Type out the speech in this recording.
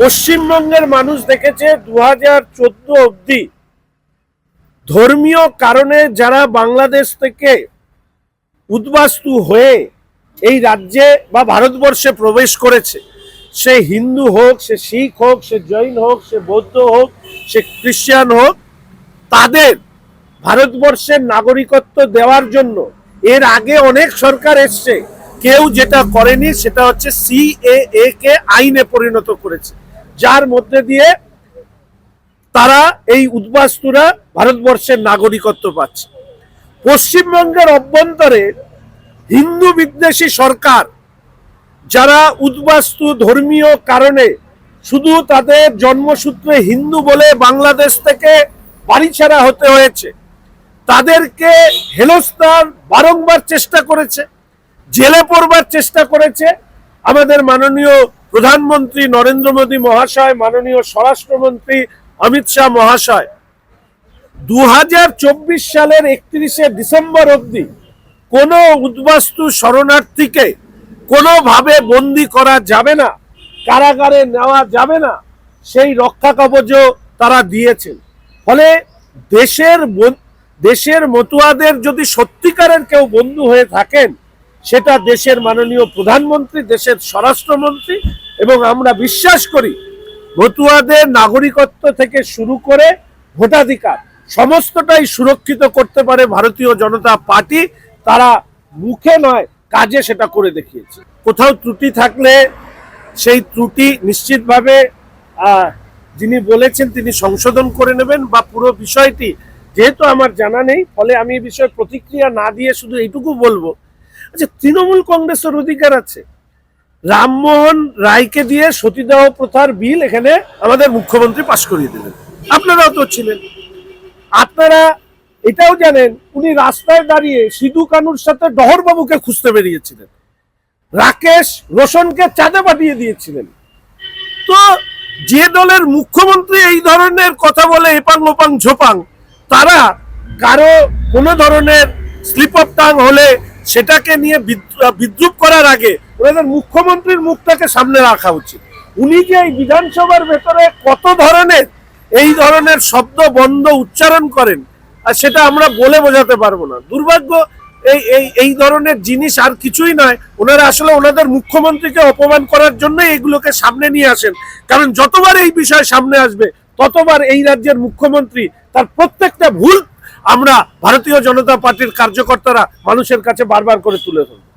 পশ্চিমবঙ্গের মানুষ দেখেছে দু হাজার চোদ্দ অব্দি ধর্মীয় কারণে যারা বাংলাদেশ থেকে উদ্বাস্তু হয়ে এই রাজ্যে বা ভারতবর্ষে প্রবেশ করেছে, সে হিন্দু হোক, সে শিখ হোক, সে জৈন হোক, সে বৌদ্ধ হোক, সে খ্রিস্টান হোক, তাদের ভারতবর্ষের নাগরিকত্ব দেওয়ার জন্য এর আগে অনেক সরকার এসছে। কেউ যেটা করেনি সেটা হচ্ছে সিএএ কে আইনে পরিণত করেছে। যার মধ্যে দিয়ে তারা এই উদ্বাস্তুরা ভারতবর্ষের নাগরিকত্ব পাচ্ছে। পশ্চিমবঙ্গের অভ্যন্তরে হিন্দু বিদ্বেষী সরকার যারা উদ্বাস্তু ধর্মীয় কারণে শুধু তাদের জন্মসূত্রে হিন্দু বলে বাংলাদেশ থেকে বাড়ি ছাড়া হতে হয়েছে, তাদেরকে হেনস্থার বারংবার চেষ্টা করেছে, জেলে পড়বার চেষ্টা করেছে, আমাদের মাননীয় প্রধানমন্ত্রী নরেন্দ্র মোদী মহাশয়, মাননীয় স্বরাষ্ট্রমন্ত্রী অমিত শাহ মহাশয়। দু হাজার চব্বিশ সালের একত্রিশে ডিসেম্বর অবধি কোনো উদ্বাস্তু শরণার্থীকে কোনোভাবে বন্দি করা যাবে না, কারাগারে নেওয়া যাবে না, সেই রক্ষা কবচও তারা দিয়েছেন। ফলে দেশের দেশের মতুয়াদের যদি সত্যিকারের কেউ বন্ধু হয়ে থাকেন, সেটা দেশের মাননীয় প্রধানমন্ত্রী, দেশের স্বরাষ্ট্রমন্ত্রী এবং আমরা বিশ্বাস করি ভতুয়াদের নাগরিকত্ব থেকে শুরু করে ভোটাধিকার সমস্তটাই সুরক্ষিত করতে পারে ভারতীয় জনতা পার্টি। তারা মুখে নয়, কাজে সেটা করে দেখিয়েছে। কোথাও ত্রুটি থাকলে সেই ত্রুটি নিশ্চিতভাবে যিনি বলেছেন তিনি সংশোধন করে নেবেন বা পুরো বিষয়টি, যেহেতু আমার জানা নেই, ফলে আমি এই বিষয়ে প্রতিক্রিয়া না দিয়ে শুধু এইটুকু বলব আচ্ছা তৃণমূল কংগ্রেসের অধিকার আছে। রামমোহন রায়কে দিয়ে সতীদাহ প্রথার বিল এখানে আমাদের মুখ্যমন্ত্রী পাশ করিয়ে দিলেন। আপনারাও তো ছিলেন। আপনারা এটাও জানেন, উনি রাস্তায় দাঁড়িয়ে সিধু কানুর সাথে ডহরবাবুকে খুঁজতে বেরিয়েছিলেন। রাকেশ রোশনকে চাঁদে পাঠিয়ে দিয়েছিলেন। তো যে দলের মুখ্যমন্ত্রী এই ধরনের কথা বলে এপাং ওপাং ঝোপাং, তারা কারও কোনো ধরনের স্লিপ অফ টাং হলে সেটাকে নিয়ে বিদ্রু- বিদ্রুপ করার আগে ওনাদের মুখ্যমন্ত্রীর মুখটাকে সামনে রাখা উচিত। উনি যে এই বিধানসভার ভেতরে কত ধরনের এই ধরনের শব্দ, বন্ধ উচ্চারণ করেন, আর সেটা আমরা বলে বোঝাতে পারব না। দুর্ভাগ্য, এই এই এই ধরনের জিনিস আর কিছুই নয়। ওনারা আসলে ওনাদের মুখ্যমন্ত্রীকে অপমান করার জন্য এগুলোকে সামনে নিয়ে আসেন। কারণ যতবার এই বিষয় সামনে আসবে, ততবার এই রাজ্যের মুখ্যমন্ত্রী তার প্রত্যেকটা ভুল আমরা ভারতীয় জনতা পার্টির কার্যকর্তারা মানুষের কাছে বারবার করে তুলে ধরব।